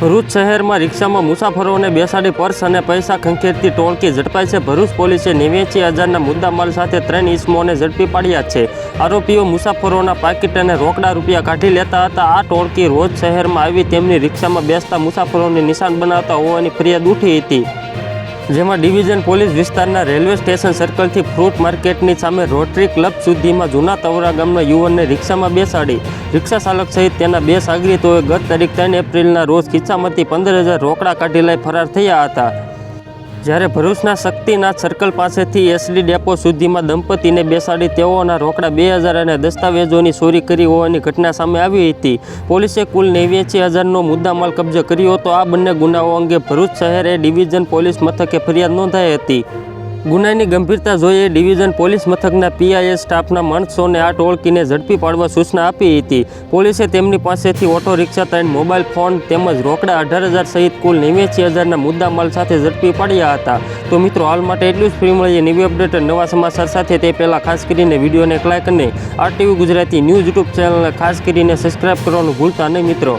ભરૂચ શહેરમાં રિક્ષામાં મુસાફરોને બેસાડી પર્સ અને પૈસા ખંખેરતી ટોળકી ઝડપાઈ છે. ભરૂચ પોલીસે નેવ્યાસી હજારના મુદ્દામાલ સાથે ત્રણ ઇસમોને ઝડપી પાડ્યા છે. આરોપીઓ મુસાફરોના પાકીટ અને રોકડા રૂપિયા કાઢી લેતા હતા. આ ટોળકી રોજ શહેરમાં આવી તેમની રિક્ષામાં બેસતા મુસાફરોને નિશાન બનાવતા હોવાની ફરિયાદ ઉઠી હતી. જેમાં ડિવિઝન પોલીસ વિસ્તારના રેલવે સ્ટેશન સર્કલથી ફ્રૂટ માર્કેટની સામે રોટરી ક્લબ સુધીમાં જૂના તવરા ગામના યુવાનને રિક્ષામાં બેસાડી. રિક્ષા ચાલક સહિત તેના બે સાગરીતોએ ગત તારીખ ત્રણ એપ્રિલના રોજ ખિસ્સામાંથી પંદર હજાર રોકડા કાઢી લઈ ફરાર થયા હતા. જ્યારે ભરૂચના શક્તિનાથ સર્કલ પાસેથી એસડી ડેપો સુધીમાં દંપતીને બેસાડી તેઓના રોકડા બે હજાર અને દસ્તાવેજોની ચોરી કરી હોવાની ઘટના સામે આવી હતી. પોલીસે કુલ નેવ્યાસી હજારનો મુદ્દામાલ કબજે કર્યો હતો. આ બંને ગુનાઓ અંગે ભરૂચ શહેરે ડિવિઝન પોલીસ મથકે ફરિયાદ નોંધાઈ હતી. ગુનાની ગંભીરતા જોઈએ ડિવિઝન પોલીસ મથકના પીઆઈએસ સ્ટાફના માણસોને આ ટોળકીને ઝડપી પાડવા સૂચના આપી હતી. પોલીસે તેમની પાસેથી ઓટો, રિક્ષા, ત્રણ મોબાઈલ ફોન તેમજ રોકડા અઢાર હજાર સહિત કુલ નેવ્યાસી હજારના મુદ્દામાલ સાથે ઝડપી પાડ્યા હતા. તો મિત્રો, હાલ માટે એટલું જ. ફ્રી મળીએ નવી અપડેટ નવા સમાચાર સાથે. તે પહેલાં ખાસ કરીને વિડીયોને એક લાઈક અને આરટીવી ગુજરાતી ન્યૂઝ યુટ્યુબ ચેનલને ખાસ કરીને સબસ્ક્રાઈબ કરવાનું ભૂલતા નહીં મિત્રો.